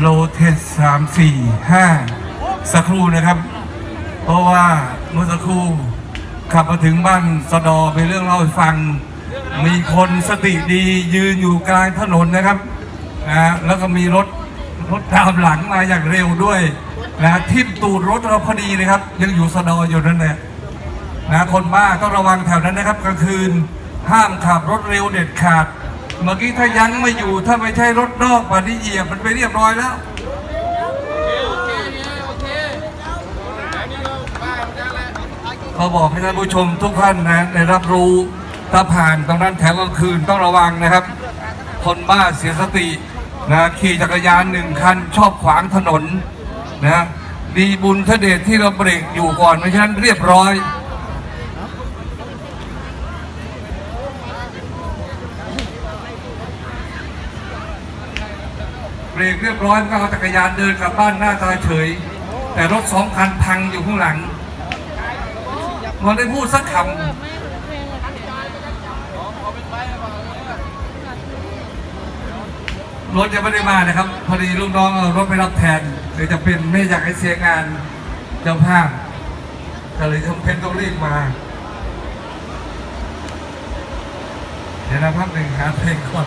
โลเทสสามสี่ห้าสักครู่นะครับ เพราะว่าเมื่อสักครู่ขับมาถึงบ้านสะดอไปเรื่องเล่าให้ฟัง มีคนสติดียืนอยู่กลางถนนนะครับนะแล้วก็มีรถรถตามหลังมาอย่างเร็วด้วยนะฮะทิ่มตูดรถเราพอดีเลยครับ ยังอยู่สะดออยู่นั่นแหละนะคนบ้าต้องระวังแถวนั้นนะครับกลางคืนห้ามขับรถเร็วเด็ดขาด เมื่อกี้ถ้ายังไม่อยู่ถ้าไม่ใช่รถนอกป่านนี้เหยียบมันไปเรียบร้อยแล้วเขาบอกให้ท่านผู้ชมทุกท่านนะได้รับรู้ถ้าผ่านตรงนั้นแถวกลางคืนต้องระวังนะครับ คนบ้าเสียสตินะขี่จักรยานหนึ่งคันชอบขวางถนนนะดีบุญทเดชที่เราเบรกอยู่ก่อนไม่ฉะนั้นเรียบร้อย เบรกเรียบร้อยก็เอาจักรยานเดินกลับบ้านหน้าตาเฉย แต่รถสองคันพังอยู่ข้างหลังมันได้พูดสักคำรถยังไม่ได้มานะครับ พอดีลูกน้องเอารถไปรับแทนเดี๋ยจะเป็นไม่อยากให้เสียงานเจ้าภาพก็เลยจำเป็นต้องรีบมา เดี๋ยวนะพักหนึ่งหาเพลงก่อน